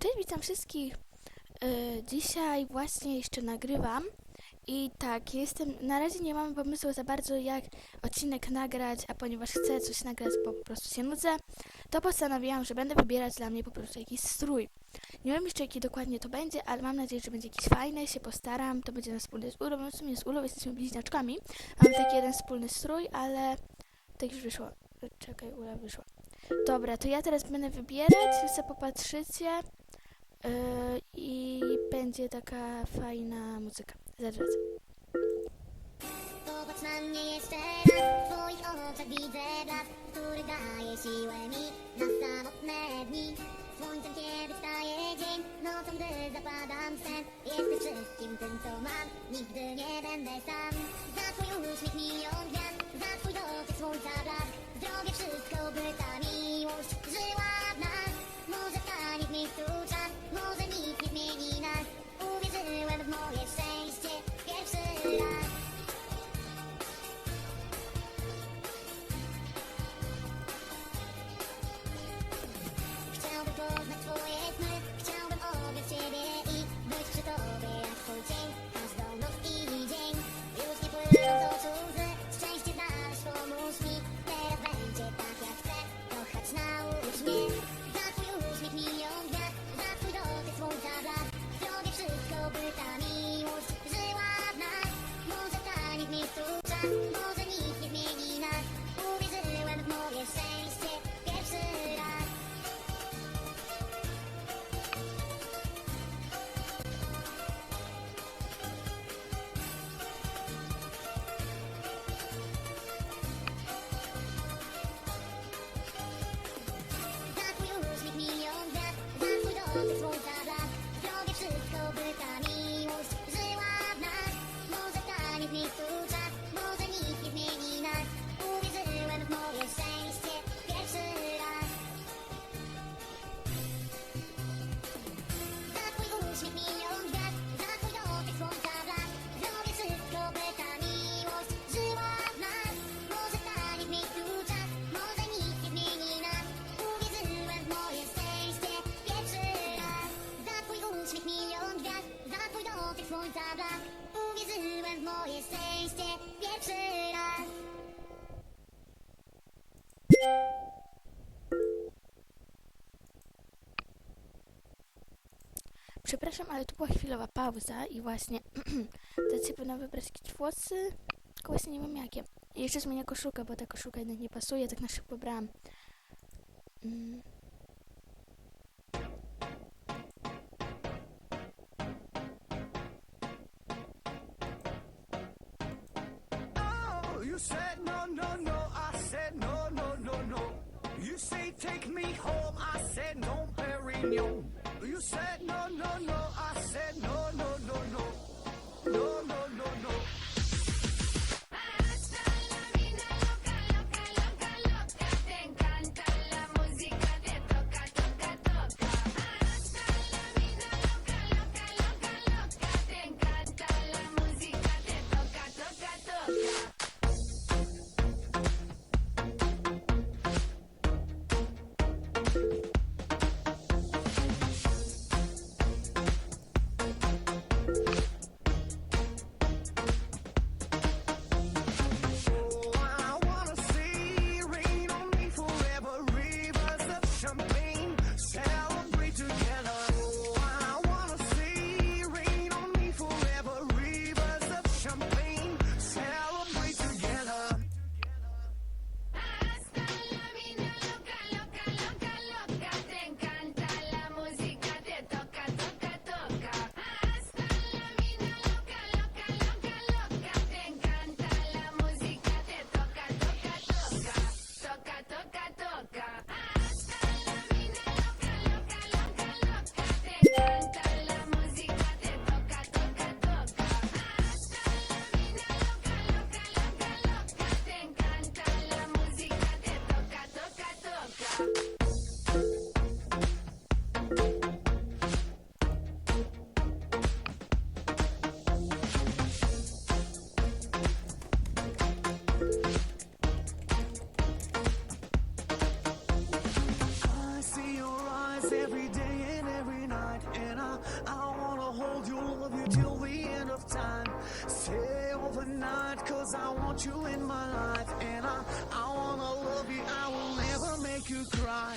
Cześć, witam wszystkich. E, dzisiaj właśnie jeszcze nagrywam i tak, jestem, na razie nie mam pomysłu za bardzo jak odcinek nagrać, a ponieważ chcę coś nagrać, po prostu się nudzę, to postanowiłam, że będę wybierać dla mnie po prostu jakiś strój. Nie wiem jeszcze jaki dokładnie to będzie, ale mam nadzieję, że będzie jakiś fajny, się postaram, to będzie na wspólny z Ulą, w sumie z Ulą jesteśmy bliźniaczkami. Mamy taki jeden wspólny strój, ale tak już wyszło. Czekaj, Ula wyszła. Dobra, to ja teraz będę wybierać, wy sobie popatrzycie yy, i będzie taka fajna muzyka. Zaraz. Popatrz na mnie jeszcze raz. W twoich oczach widzę blask Który daje siłę mi Na samotne dni. Słońcem kiedy wstaje dzień Nocą gdy zapadam sen. Jesteś wszystkim tym co mam. Nigdy nie będę sam. Za twój uśmiech milion gwiazd Za twój dotyk słońca blask Zdrowie wszystko by ta Za słońca blask Uwierzyłem w moje szczęście Pierwszy raz Przepraszam, ale tu była chwilowa pauza i właśnie teraz powinna wybrać jakieś włosy, tylko właśnie nie wiem jakie. I jeszcze zmienię koszulkę, bo ta koszulka jednak nie pasuje, tak na szybko brałam. Mm. Take me home. I said no, Perignon. You said no, no, no. I love you till the end of time. Stay overnight, cause I want you in my life, and I, I wanna love you, I will never make you cry.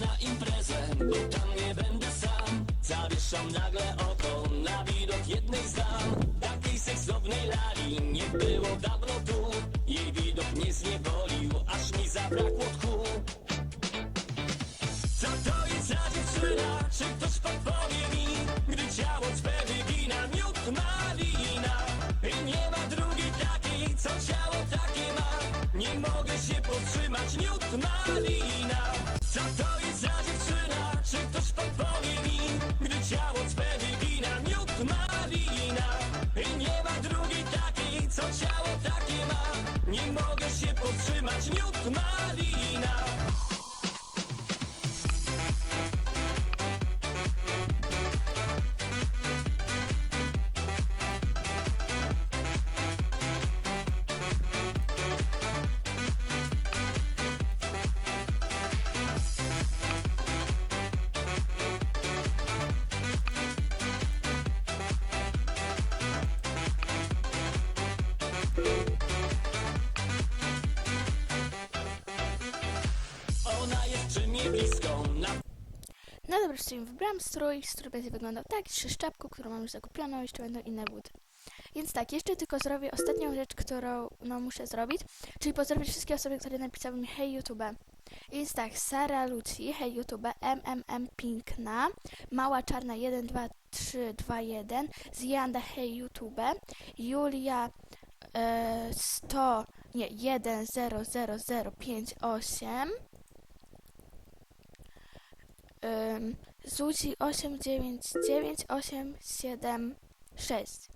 Na imprezę, bo tam nie będę sam. Zawieszam nagle oko na widok jednej z dam. Takiej seksownej lali nie było dawno tu. Jej widok mnie zniewolił, aż mi zabrakło tchu. Co to jest za dziewczyna? Czy ktoś podpowie mi? Gdy ciało swe wygina? Miód malina. I nie ma drugiej takiej, co ciało takie ma. Nie mogę się powstrzymać, miód malina się powstrzymać, miód malina No dobra, czyli wybrałam strój, strój będzie wyglądał tak, trzy szczapku, którą mam już zakupioną, jeszcze będą inne buty. Więc tak, jeszcze tylko zrobię ostatnią rzecz, którą no, muszę zrobić, czyli pozdrowić wszystkie osoby, które napisały mi hej YouTube. Więc tak, Sara Luci, hej YouTube, MMM Pinkna, Mała Czarna 12321, Zjanda hej YouTube, Julia e, 100, nie, 1000058, um, Zuzi 899876.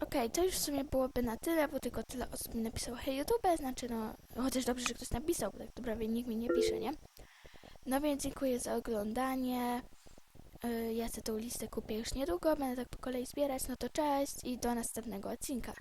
Okej, to już w sumie byłoby na tyle, bo tylko tyle osób mi napisało hej YouTube, znaczy no, chociaż dobrze, że ktoś napisał, bo tak to prawie nikt mi nie pisze, nie? No więc dziękuję za oglądanie. Y, Ja tą listę kupię już niedługo, będę tak po kolei zbierać, no to cześć i do następnego odcinka.